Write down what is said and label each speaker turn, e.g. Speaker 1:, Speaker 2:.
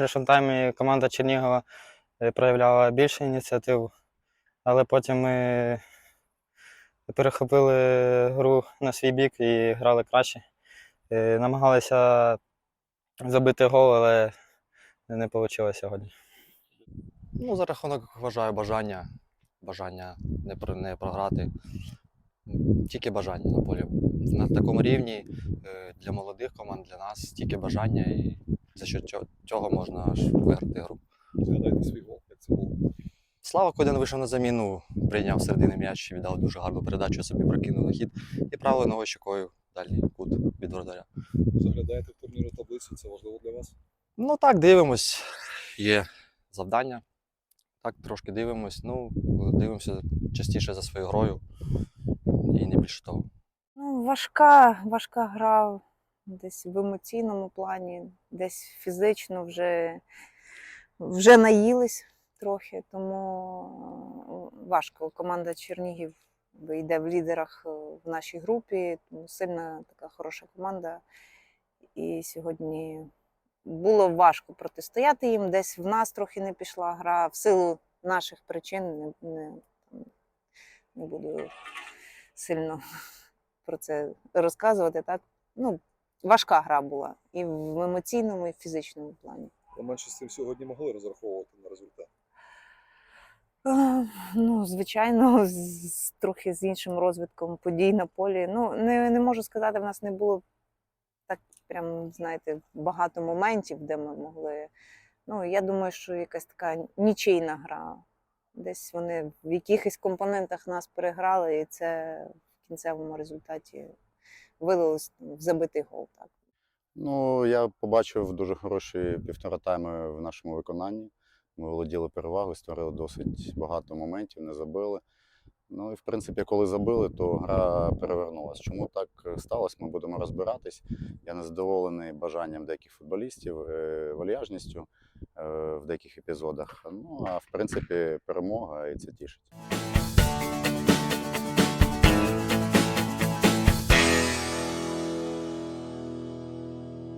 Speaker 1: першому таймі команда Чернігова е, проявляла більше ініціативу, але потім ми перехопили гру на свій бік і грали краще. Е, Намагалися забити гол, але не вийшло сьогодні.
Speaker 2: Ну, за рахунок вважаю бажання. Бажання не, не програти. Тільки бажання на полі. На такому рівні е, для молодих команд, для нас тільки бажання, і за що цього- можна аж виграти гру.
Speaker 3: Згадайте свій гол, як це було.
Speaker 2: Слава Кодин вийшов на заміну, прийняв середини м'яч, віддав дуже гарну передачу, собі прокинув на хід і правою ногою щокою дальній кут від воротаря.
Speaker 3: Заглядаєте в турнірну таблицю, це важливо для вас.
Speaker 2: Ну так, дивимось. Є завдання. Так, трошки дивимось. Ну, дивимося частіше за своєю грою і не більше того.
Speaker 4: Ну, важка, важка гра десь в емоційному плані, десь фізично вже, вже наїлись трохи, тому е, важко. Команда Чернігів йде в лідерах е, в нашій групі, тому сильна така хороша команда. І сьогодні було важко протистояти їм. Десь в нас трохи не пішла гра, в силу наших причин не, не, не буду сильно про це розказувати. Так? Ну, важка гра була і в емоційному, і в фізичному плані.
Speaker 3: Ви менше з цим сьогодні могли розраховувати на результат.
Speaker 4: Е, Ну, звичайно, з- трохи з іншим розвитком подій на полі. Ну, не, не можу сказати, в нас не було так прям, знаєте, багато моментів, де ми могли. Ну, я думаю, що якась така нічийна гра. Десь вони в якихось компонентах нас переграли, і це в кінцевому результаті вилилось в забитий гол. Так.
Speaker 5: Ну, я побачив дуже хороші півтора тайми в нашому виконанні. Ми володіли перевагою, створили досить багато моментів, не забили. Ну і в принципі, коли забили, то гра перевернулася. Чому так сталося, ми будемо розбиратись. Я не задоволений бажанням деяких футболістів, е, вальяжністю е, в деяких епізодах. Ну а в принципі, перемога і це тішить.